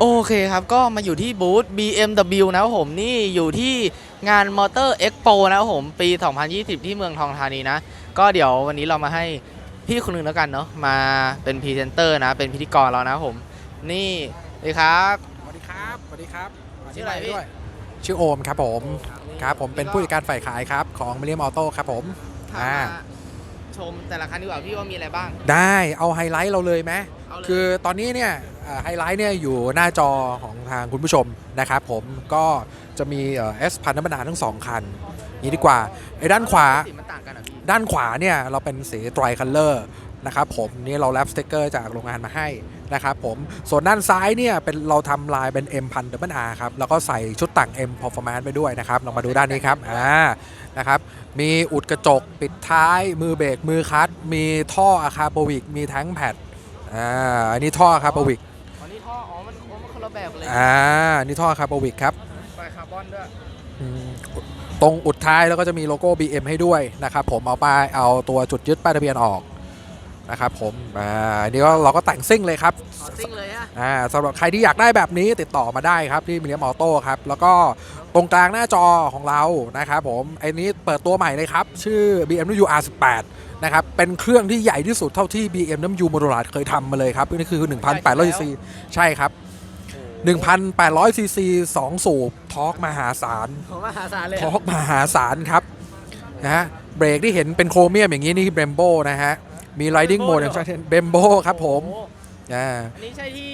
โอเคครับ ก็มาอยู่ที่บูธ BMW นะครับผมนี่อยู่ที่งาน Motor Expo นะครับผมปี 2020 ที่เมืองทองธานีนะ ก็เดี๋ยววันนี้เรามาให้พี่คนหนึงแล้วกันเนาะมาเป็นพรีเซนเตอร์นะ เป็นพิธีกรเรานะครับผม นี่เลยครับ สวัสดีครับ สวัสดีครับชื่ออะไรพี่ด้วยชื่อโอมครับผม ครับผมเป็นผู้จัดการฝ่ายขายครับ ของมิเลียมออโต้ครับผมถามอ่ามาชมแต่ละคันดีกว่าพี่ว่ามีอะไรบ้าง ได้เอาไฮไลท์เราเลยไหมเอาเลย คือตอนนี้เนี่ยเอ่อไฮไลท์เนี่ยอยู่หน้าจอของทางคุณผู้ชมนะครับผมก็จะมีเอสพันธบรรดาทั้งสองคันนี้ดีกว่าไอ้ด้านขวาสีมันต่างกันเหรอพี่ด้านขวาเนี่ยเราเป็นสีไตรคัลเลอร์นะครับผมนี่เราแรปสเต็กเกอร์จากโรงงานมาให้นะครับผมส่วนด้านซ้ายเนี่ยเป็นเราทำลายเป็น M พันดับเบิลอาร์ครับแล้วก็ใส่ชุดแต่ง M Performance ไปด้วยนะครับลองมาดูด้านนี้ครับอ่านะครับมีอุดกระจกปิดท้ายมือเบรกมือคัดมีท่ออะคาโปวิกมีแท้งแพด อ่าอันนี้ท่ออะคาโปวิกอ๋อนี่ท่อ อ๋อ มันอ๋อมันคนละแบบเลยอ่าอันนี่ท่ออะคาโปวิกครับไฟคาร์บอนด้วยอืมตรงอุดท้ายแล้วก็จะมีโลโก้ BM ให้ด้วยนะครับผมเอาป้ายเอาตัวจุดยึดป้ายทะเบียนออก นะครับผมอ่าอันนี้ก็เราก็แต่งซิ่งเลยครับอ๋อซิ่งเลยอะอ่าสำหรับใครที่อยากได้แบบนี้ติดต่อมาได้ครับที่มิเลียมออโต้ครับแล้วก็ตรงกลางหน้าจอของเรานะครับผมไอ้นี้เปิดตัวใหม่เลยครับ ชื่อ BMW R18 นะครับเป็นเครื่องที่ใหญ่ที่สุดเท่าที่ BMW m o t o r a d เคยทำมาเลยครับนี่คือ 1,800 cc ใช่ครับ1,800 cc 2สูบทอร์กมหาศาลผมมหาศาลเลยทอร์กมหาศาลครับนะฮะเบรกที่เห็นเป็นโครเมียมอย่างนี้นี่เบมโบนะฮะ มี riding mode อย่างชัดเจนเบมโบครับผมโอ้อ่าอันนี้ใช่ที่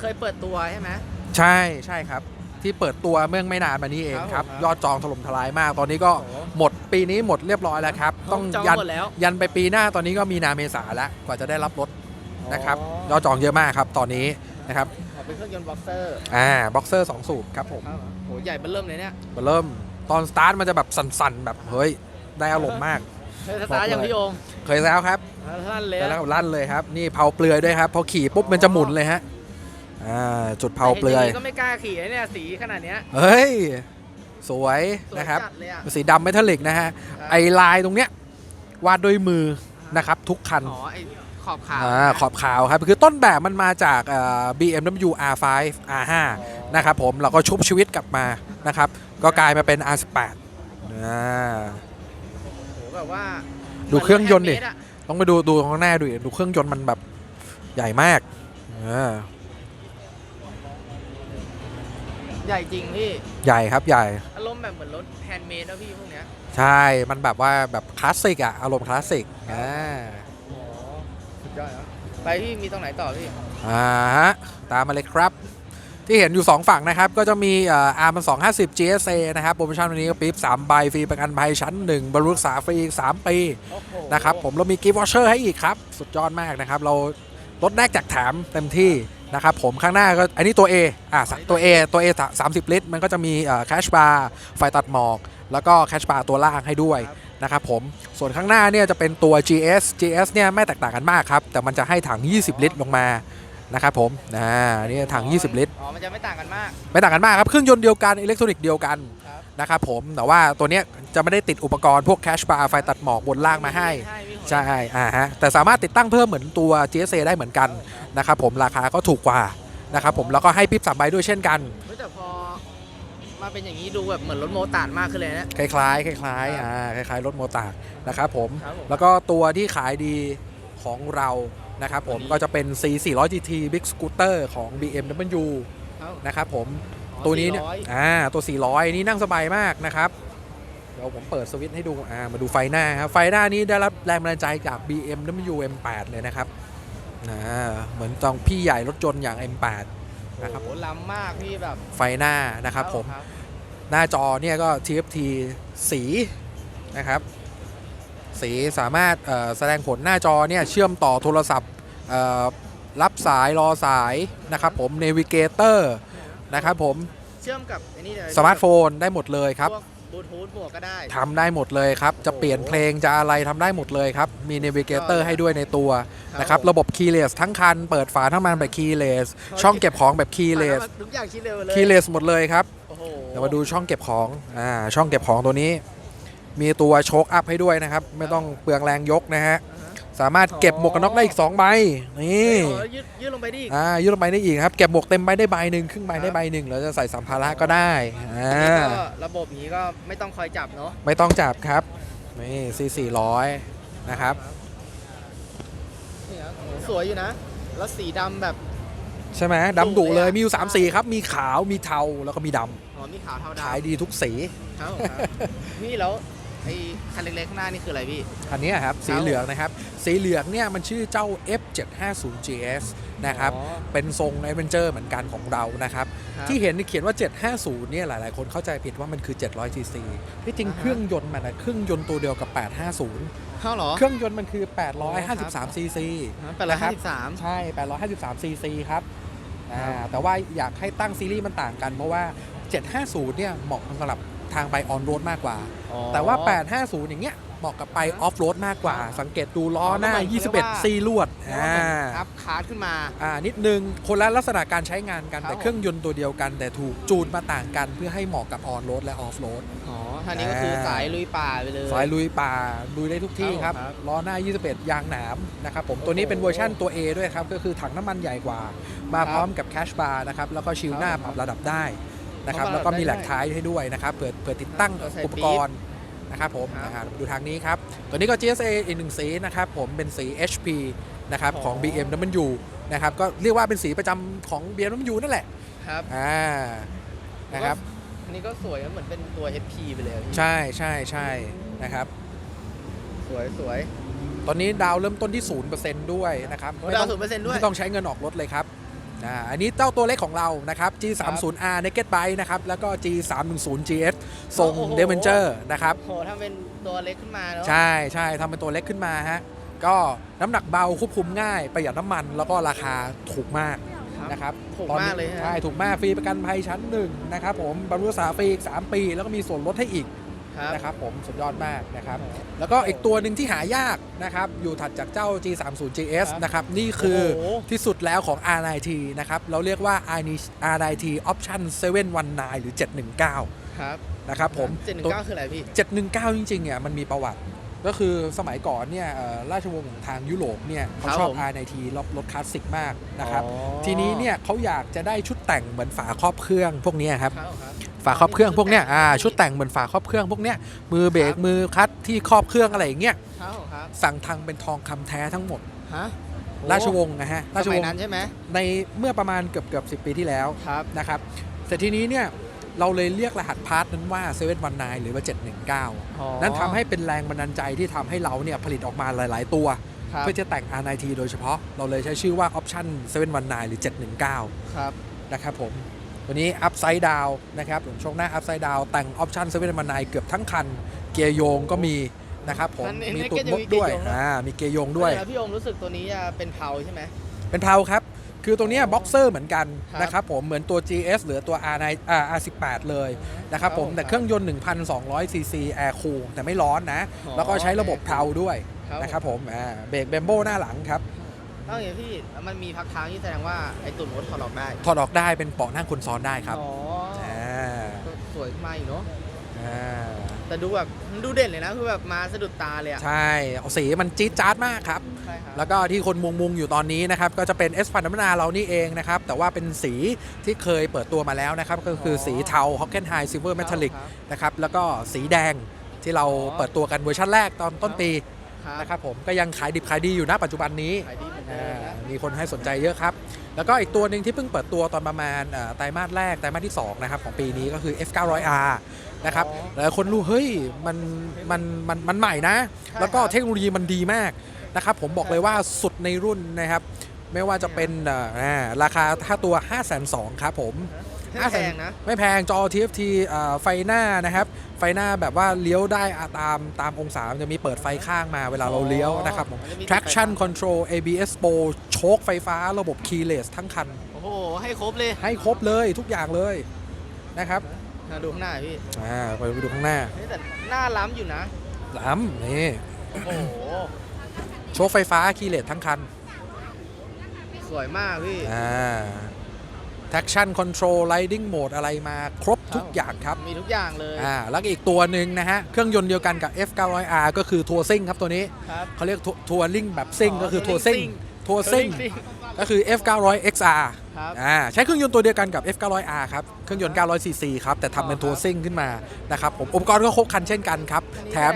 เคยเปิดตัวใช่ไหม ใช่ใช่ครับ ที่เปิดตัวเมื่อไม่นานมานี้เองครับครับผมครับยอดจองถล่มทลายมาก ตอนนี้ก็โอ้โห หมดปีนี้หมดเรียบร้อยแล้วครับต้องจองยันหมดแล้วยันไปปีหน้าตอนนี้ก็มีนาเมษาแล้วกว่าจะได้รับรถนะครับยอดจองเยอะมากครับ ตอนนี้นะครับอ๋อเป็นเครื่องยนต์บ็อกเซอร์อ่าบ็อกเซอร์สองสูบครับผมครับโหใหญ่เบิ่มเริ่มเลยเนี่ยเริ่มตอนสตาร์ทมันจะแบบสั่นๆแบบเฮ้ยได้อารมณ์มาก เคยสตาร์ทอย่างพี่โอมเคยแล้วครับท่านเลยแต่แล้วลั่นเลยครับ นี่เผาเปลือยด้วยครับ พอขี่ปุ๊บมันจะหมุนเลยฮะอ่าจุดเผาเปลือยก็ไม่กล้าขี่นะเนี่ยสีขนาดเนี้ยเฮ้ย สวยสวยนะครับจัดเลยอะสีดำเมทัลลิกนะฮะครับไอลายตรงเนี้ยวาดด้วยมือนะครับ ทุกคันอ๋อไอขอบขาวอ่าขอบขาวครับ คือต้นแบบมันมาจากเอ่อ BMW R5 R5 นะครับผมเราก็ชุบชีวิตกลับมานะครับ ก็กลายมาเป็น R18 อ่าโห แบบว่าดูเครื่องยนต์ดิเหมือรถแฮด์เมดอะต้องไปดูดูข้างหน้าดูดิดูเครื่องยนต์มันแบบใหญ่มากอ่าใหญ่จริงพี่ ใหญ่ครับใหญ่ อารมณ์แบบเหมือนรถแฮนด์เมดนะพี่พวกเนี้ยใช่ มันแบบว่าแบบคลาสสิกอะอารมณ์คลาสสิกอ่าอ๋อสุดยอดครับไปพี่มีตรงไหนต่อพี่ อ่าฮะตามมาเลยครับ ที่เห็นอยู่ 2 ฝั่งนะครับ ก็จะมีอาร์มัน250 GSA นะครับ โปรโมชั่นวันนี้ก็ปี๊บ3ใบฟรีประกันภัยชั้น1บรรลุษาฟรีอีก3ปีนะครับผมเรามีกิฟต์วอเชอร์ให้อีกครับ สุดยอดมากนะครับ เราลดแรกจากแถมเต็มที่นะครับผมข้างหน้าก็อันนี้ตัว A อะตัว A ตัว A 30 ลิตร มันก็จะมีแคชบาร์ไฟตัดหมอก แล้วก็แคชบาร์ตัวล่างให้ด้วยนะครับผมส่วนข้างหน้าเนี่ยจะเป็นตัว GS GS เนี่ยไม่แตกต่างกันมากครับ แต่มันจะให้ถัง 20 ลิตรลงมา นะครับผมอ่านี่ถัง 20 ลิตร อ๋อ มันจะไม่ต่างกันมาก ไม่ต่างกันมากครับ เครื่องยนต์เดียวกัน อิเล็กทรอนิกส์เดียวกันครับ นะครับผม แต่ว่าตัวเนี้ยจะไม่ได้ติดอุปกรณ์พวกแคชบาร์ไฟตัดหมอกบนล่างมาให้ใช่พี่ใช่ อ่าฮะ แต่สามารถติดตั้งเพิ่มเหมือนตัว GSA ได้เหมือนกันนะครับผม ราคาก็ถูกกว่านะครับผม แล้วก็ให้ปิ๊บสามใบด้วยเช่นกัน เฮ้ยแต่พอมาเป็นอย่างนี้ดูแบบเหมือนรถโมตาร์ดมากขึ้นเลยนะ คล้ายๆ คล้ายๆ อ่า คล้ายๆ รถโมตาร์ดนะครับผม ครับผม แล้วก็ตัวที่ขายดีของเรา นะครับผมอันนี้ก็จะเป็น C 400 GT Big Scooter ของ BMW ครับนะครับผมอ๋อตัวนี้เนี่ย400อ่าตัว 400 นี่นั่งสบายมากนะครับเดี๋ยวผมเปิดสวิตช์ให้ดูอ่ามาดูไฟหน้าครับไฟหน้านี้ได้รับแรงบันดาลใจจาก BMW M8 เลยนะครับอ่าเหมือนจองพี่ใหญ่รถจนต์อย่าง M8 นะครับโอ้โหล้ำมากพี่แบบไฟหน้านะครับผมครับหน้าจอเนี่ยก็ TFT สีนะครับ สีสามารถเอ่อแสดงผลหน้าจอเนี่ยเชื่อมต่อโทรศัพท์เอ่อรับสายรอสายนะครับผม Navigator นะครับผมเชื่อมกับไอ้นี่เลยสมาร์ทโฟนได้หมดเลยครับพวกบลูทูธบวกก็ได้ทำได้หมดเลยครับ จะเปลี่ยนเพลงจะอะไรทำได้หมดเลยครับ มี Navigator ให้ด้วยในตัวนะครับผมระบบ Keyless ทั้งคัน เปิดฝาทั้งมันแบบ Keyless ช่องเก็บของแบบ Keyless ทุกอย่างคิดเร็วเลย Keyless หมดเลยครับโอ้โหเดี๋ยวมาดูช่องเก็บของอ่าช่องเก็บของตัวนี้ มีตัวโชคอัพให้ด้วยนะครับ ไม่ต้องเปลืองแรงยกนะฮะ สามารถเก็บหมวกกันน็อกได้อีก 2 ใบ นี่โอ้ยืดยืดลงไปดิอ่ายืดลงไปได้อีกครับ เก็บหมวกเต็มใบได้ใบหนึ่งครึ่งใบครับได้ใบหนึ่งแล้วจะใส่สัมภาระก็ได้อ่าก็ระบบนี้ก็ไม่ต้องคอยจับเนาะไม่ต้องจับครับนี่ซีสี่ร้อยนะครับนี่ครับโอ้โหสวยอยู่นะ แล้วสีดำแบบใช่ไหมดำดุเลยอะมีอยู่สามสีครับ มีขาวมีเทาแล้วก็มีดอ๋อมีขาวเทาำดำขายดีทุกสีครับผมครับนี่แล้ว ไอ้คันเล็กๆข้างหน้านี่คืออะไรพี่อันเนี้ยครับสีเหลืองนะครับ สีเหลืองเนี่ยมันชื่อเจ้า F750GS นะครับ อ๋อเป็นทรง a d v e n t u r e เหมือนกันของเรานะครับ ครับที่เห็นนี่เขียนว่า 750เนี่ยหลาย ๆ คนเข้าใจผิดว่ามันคือ 700 cc ที่จริงอ่าฮะ เครื่องยนต์มันอะเครื่องยนต์ตัวเดียวกับ 850 เข้าเหรอ เครื่องยนต์มันคือ 853 cc แปดร้อยห้าสิบสาม ใช่ 853 cc ครับอ่าแต่ว่าอยากให้ตั้งซีรีส์มันต่างกันเพราะว่า 750 เนี่ยเหมาะสำหรับ ทางไปออนโรดมากกว่าแต่ว่า 850 อย่างเงี้ยเหมาะกับไปออฟโรดมากกว่า สังเกตดูล้อหน้าอ๋อก็เหมือนกับว่า21 ซีลวดอ่าอ่าอัพคาร์ดขึ้นมา อ่านิดนึงคนละลักษณะการใช้งานกันครับ แต่เครื่องยนต์ตัวเดียวกัน แต่ถูกจูนมาต่างกันเพื่อให้เหมาะกับออนโรดและออฟโรด อ๋อท่านี้ก็คือสายลุยป่าไปเลย สายลุยป่าลุยได้ทุกที่ครับครับล้อหน้า 21 ยางหนามนะครับผมตัวนี้เป็นเวอร์ชั่นตัว A ด้วยครับ ก็คือถังน้ำมันใหญ่กว่า มาพร้อมกับแคชบาร์นะครับ แล้วก็ชิลหน้าคปรับรับระดับได้ นะครับปรับแล้วก็มีแหลกได้ด้วยท้ายให้ด้วยนะครับเผื่อเผื่อติดตั้งเราใส่อุปกรณ์นะครับผมครับนะฮะดูทางนี้ครับ ตัวนี้ก็ GSA อีกหนึ่งสีนะครับผมเป็นสี HP นะครับของอ๋อ BMW นะครับก็เรียกว่าเป็นสีประจำของ BMW นั่นแหละครับอ่านะครับอันนี้ก็สวยนะเหมือนเป็นตัว HP ไปเลยอะพี่ใช่ใช่ใช่นะครับ สวยสวยตอนนี้ดาวเริ่มต้นที่ 0%ด้วยนะครับโอ้ไม่ดาวต้องศูนย์เปอร์เซ็นต์ด้วยไม่ต้องใช้เงินออกรถเลยครับ อ่าอันนี้เจ้าตัวเล็กของเรานะครับ G30R Naked Bike นะครับ แล้วก็ G310GS ทรงโอ้โห d e v e n t u r e นะครับ โหทำเป็นตัวเล็กขึ้นมาเนาะ ใช่ใช่ทำเป็นตัวเล็กขึ้นมาฮะ ก็น้ำหนักเบาควบคุมง่าย ประหยัดน้ำมัน แล้วก็ราคาถูกมากครับนะครับถูกตอนนี้มากเลยฮะ ใช่ ถูกมาก ฟรีประกันภัยชั้นหนึ่งนะครับผมบรรลุษาฟรีอีก 3 ปี แล้วก็มีส่วนลดให้อีก ครับนะครับผมสุดยอดมากนะครับโอ้โหแล้วก็อีกตัวหนึ่งที่หายากนะครับ อยู่ถัดจากเจ้า G30GS ครับนะครับ นี่คือโอ้โห ที่สุดแล้วของ R9T นะครับ เราเรียกว่า R9T Option 719 หรือ 719 ครับนะครับผม เจ็ดหนึ่งตัวเก้าคืออะไรพี่ 719 จริงๆเนี่ยมันมีประวัติ ก็คือสมัยก่อนเนี่ยเอ่อราชวงศ์ทางยุโรปเนี่ยเขาครับชอบผม R9T รถรถคลาสสิกมากนะครับ อ๋อทีนี้เนี่ยเขาอยากจะได้ชุดแต่งเหมือนฝาครอบเครื่องพวกเนี้ยครับ ครับครับ ฝาครอบเครื่องพวกเนี้ยอ่าชุดแต่งเหมือนฝาครอบเครื่องพวกเนี้ยมือเบรกครับมือคลัตช์ที่ครอบเครื่องอะไรอย่างเงี้ยครับครับสั่งทางเป็นทองคำแท้ทั้งหมด ฮะราชวงศ์นะฮะราสชมัวยงศ์นั้นใช่ไหมในเมื่อประมาณเกือบเกือบสิปีที่แล้วครับนะครับแต่ทีนี้เนี่ยเราเลยเรียกรหัสพาร์ทนั้นว่า719หรือว่า719นั่นทำให้เป็นแรงบันดาลใจที่ทำให้เราเนี่ยผลิตออกมาหลาย ๆ ตัว ครับเพื่อจะแต่ง R9T โดยเฉพาะเราเลยใช้ชื่อว่า Option 719 หรือ 719 ครับ นะครับผมตั วนี้ Upside Down นะครับผมช่วงหน้า Upside Down แต่ง Option 719เกือบทั้งคัน เกียร์โยงก็มีนะครับผมนั่นเองมีนั่นตุก็ดจะมมีดด้วยเกียร์โยงนะ อ่ามีเกียร์โยงด้วย แล้วพี่โอมรู้สึกตัวนี้จะเป็นเผาใช่ไหม เป็นเพลาครับ คือตัวเนี้บ็อกเซอร์เหมือนกันครับ นะครับผมเหมือนตัว GS หรือตัว R9 อ่า R18 เลยนะครับผมครับแต่เครื่องยนต์ 1,200 cc Air Cool แต่ไม่ร้อนนะอ๋อแล้วก็ใช้ระบบเพลาด้วยครับนะครับผมอ่าเบรกเบมโบหน้าหลังครับ ต้องอย่างพี่แล้วมันมีพักเท้าที่แสดงว่าไอ้ตุ่นรถถอดออกได้ถอดออกได้เป็นเบาะนั่งคนซ้อนได้ครับอ๋ออ่าสวยขึ้นมาอีกเนาะอ่าแต่ดูแบบมันดูเด่นเลยนะคือแบบมาสะดุดตาเลยอะใช่เอาสีมันจี๊ดจ๊าดมากครับ ใช่ครับแล้วก็ที่คนมุงมุงๆอยู่ตอนนี้นะครับ ก็จะเป็น S พันธมนาเรานี่เองนะครับ แต่ว่าเป็นสีที่เคยเปิดตัวมาแล้วนะครับ ก็คือสีเทา h o c k e n h i g h Silver Metallic ครับ นะครับ แล้วก็สีแดงที่เราอ๋อเปิดตัวกันเวอร์ชันแรกตอนต้นปี ครับนะครับผมก็ยังขายดิบขายดีอยู่นะปัจจุบันนี้ขายดีเหมือนเดิอ่มนะามีคนให้สนใจเยอะครับ แล้วก็อีกตัวหนึ่งที่เพิ่งเปิดตัวตอนประมาณเอ่อไตรมาสแรกไตรมาสที่ 2 นะครับ ของปีนี้ก็คือ F900R นะครับอ๋อหลายคนรู้ เฮ้ยมันมันมันมันใหม่นะ ใช่แล้วก็ครับ เทคโนโลยีมันดีมากนะครับ ผมบอกเลยว่าสุดในรุ่นนะครับ ไม่ว่าจะเป็นเอ่ออ่าราคาถ้าตัว 5 2 0 0 0ครับผม ไม่แพงนะ ไม่แพงจอ TFT เอ่อไฟหน้านะครับ ไฟหน้าแบบว่าเลี้ยวได้อะตามตามองศามันจะมีเปิดไฟข้างมาเวลาเราเลี้ยวนะครับผมมันจะมี traction control ABS Pro โชคไฟฟ้าระบบ keyless ทั้งคัน โอ้โห ให้ครบเลย ให้ครบเลยทุกอย่างเลยนะครับมาดูข้างหน้าพี่ อ่าไปดูข้างหน้าเฮ้ยแต่หน้าล้ำอยู่นะ ล้ำนี่ โอ้โห โชคไฟฟ้า keyless ทั้งคัน สวยมากพี่ อ่า traction control riding mode อะไรมาครบทุกอย่างครับ มีทุกอย่างเลย อ่า แล้วก็อีกตัวหนึ่งนะฮะ เครื่องยนต์เดียวกันกับ F900R ก็คือทัวซิ่งครับตัวนี้ ครับ เขาเรียกทัวริงแบบซิ่งอ๋อก็คือทัทัววริซิ่งงทัวซิ่งก็คือ F900XR ครับ อ่า ใช้เครื่องยนต์ตัวเดียวกันกับ F900R ครับ เครื่องยนต์ 900cc ครับ แต่ทำเป็นทัวซิ่งขึ้นมา นะครับผม อุปกรณ์ก็ครบครันเช่นกันครับ แถม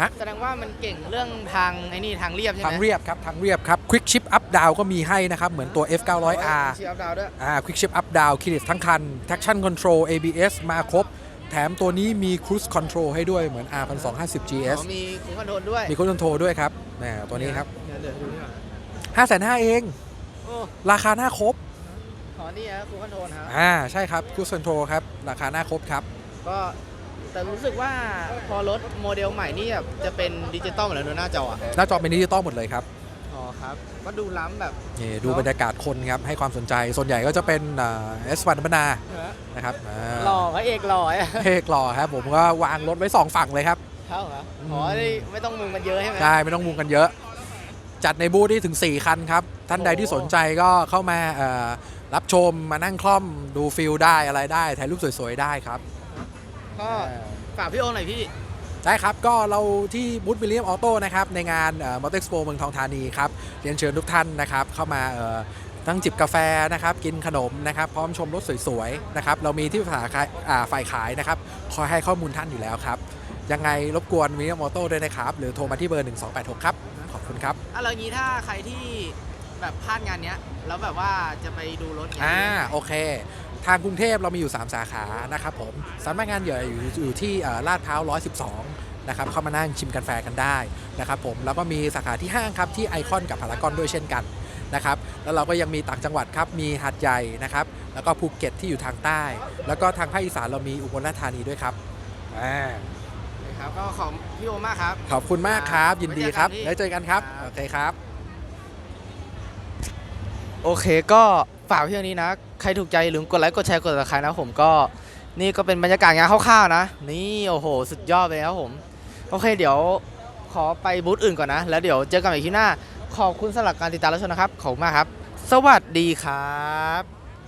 ฮะ แสดงว่ามันเก่งเรื่องทางไอ้นี่ทางเรียบใช่ไหมทางเรียบครับทางเรียบครับ Quick Shift Up Down ก็มีให้นะครับ เหมือนตัว F900R เชียร์ดาวด้วย อ่า Quick Shift Up Down คิดทั้งคัน Traction Control ABS มาครบ แถมตัวนี้มี Cruise Control ให้ด้วยเหมือน R1250 GS อ๋อมีคุมคอนโทรลด้วยมี Cruise Control ด้วยครับแหมตัวนี้ครับเดี๋ยวเดี๋ยวดูนี่ก่อน5 5 0 0เอง โอ้ราคาหน้าครบอ๋อนี่ฮะคุมคอนโทรลครับอ่า ใช่ครับ Cruise Control ครับ ราคาหน้าครบครับ ก็ แต่รู้สึกว่าพอรถโมเดลใหม่นี่แบบจะเป็นดิจิตอลหมดแล้วเนอะหน้าจออะหน้าจอเป็นดิจิตอลหมดเลยครับอ๋อครับ ก็ดูล้ำแบบนี่ดูบรรยากาศคนครับให้ความสนใจส่วนใหญ่ก็จะเป็นเอสวันบนานะครับอ่าหล่อพระเอกหล่ออะเพกหล่อครับผมก็วางรถไว้สองฝั่งเลยครับ เท่าเหรออ๋อนี่ไม่ต้องมุงมันเยอะใช่ไหม ใช่ไม่ต้องมุงกันเยอะ จัดในบูธที่ถึง 4 คันครับ ท่านใดที่โอ้สนใจก็เข้ามาเอ่อรับชมมานั่งคล่อมดูฟิลได้อะไรได้ถ่ายรูปสวยๆได้ครับ ก็ฝากพี่โอหน่อยพี่ ได้ครับ ก็เราที่บูธวิลเลียมออโต้นะครับ ในงานมอเตอร์ x โปเมืองทองธานีครับ เรียนเชิญทุกท่านนะครับ เข้ามาเอ่อทั้งจิบกาแฟนะครับ กินขนมนะครับ พร้อมชมรถสวยๆนะครับ เรามีที่ฝ่ายขายอ่าฝ่ายขายนะครับ คอยให้ข้อมูลท่านอยู่แล้วครับ ยังไงรบกวนวิลเลียมออโต้ด้วยนะครับ หรือโทรมาที่เบอร์ 1286 ครับ ขอบคุณครับอะแล้วงี้ถ้าใครที่แบบพลาดงานเนี้ยแล้วแบบว่าจะไปดูรถเนี้ยอ่าโอเค ทางกรุงเทพเรามีอยู่ 3 สาขานะครับผมสำนักงานใหญ่อยู่อยู่ที่เอ่อลาดพร้าว 112 นะครับเข้ามานั่งชิมกาแฟกันได้นะครับผมแล้วก็มีสาขาที่ห้างครับที่ไอคอนกับพารากอนด้วยเช่นกันนะครับแล้วเราก็ยังมีต่างจังหวัดครับมีหาดใหญ่นะครับแล้วก็ภูเก็ตที่อยู่ทางใต้ แล้วก็ทางภาคอีสานเรามีอุบลราชธานีด้วยครับอ่านะครับก็ขอบพี่โอมากครับ ขอบคุณมากครับ ยินดีครับไว้ได้เจเจออกักันนพี่ครับครับ โอเคครับ โอเคก็ ฝากพี่โอนี้นะ ใครถูกใจหรือกดไลค์กดแชร์กดติดตามนะผมก็นี่ก็เป็นบรรยากาศงานคร่าวๆนะ นี่โอ้โห สุดยอดเลยครับผม โอเคเดี๋ยวขอไปบูธอื่นก่อนนะ แล้วเดี๋ยวเจอกันใหม่ที่หน้า ขอบคุณสำหรับการติดตามรับชมนะครับ ขอบคุณมากครับ สวัสดีครับ